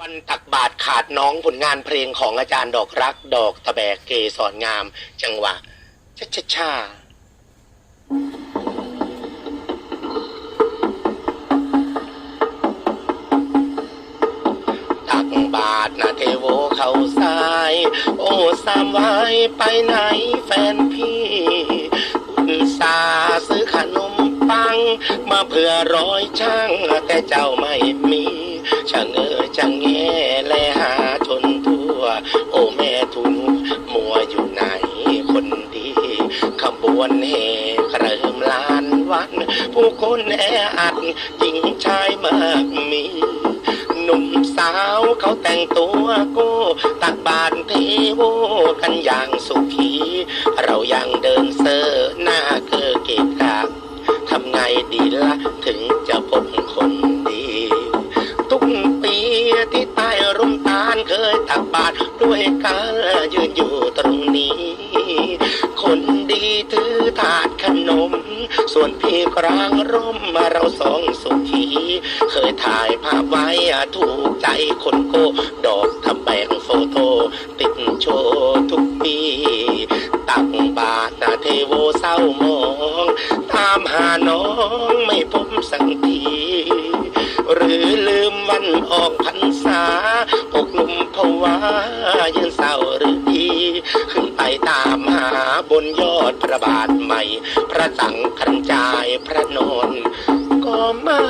วันตักบาทขาดน้องผลงานเพลงของอาจารย์ดอกรัก ดอกตะแบกเกสรงาม จังหวะชะชะชาตักบาทนะเทโวเข้าสาย โอ้สามไว้ไปไหนแฟนพี่อุตสาซื้อขนมปัง มาเพื่อร้อยช่างแต่เจ้าไม่มีช่างเออ ช่างแง่แลหาจนทั่ว โอ้แม่ทุนมัวอยู่ไหนคนดีขบวนแห่เริ่มลานวัน ผู้คนแออัดหญิงชายมากมีหนุ่มสาวเขาแต่งตัวโก้ตักบาตรเทโวกันอย่างสุขี เรายังเดินเซอร์หน้าเกอเกะกะทำไงดีละถึงจะ ยตักบาตรด้วยกันยืนอยู่ตรงนี้ คนดีถือถาดขนม ส่วนพี่กลางร่มมาเราสองสุขีเคยถ่ายภาพไว้ถูกใจคนโกดอกทำแบ่งโฟโต้ติดโชว์ทุกปี ตักบาตรนาเทโวเศร้ามอง ตามหาน้องไม่พบสักทีหรือลืมวันออกพรรษาอกหนุ่ม ว่ายืนเศร้าหรือดีขึ้นไปตามหาบนยอดพระบาทใหม่ พระสังฆจายพระนนก็ไม่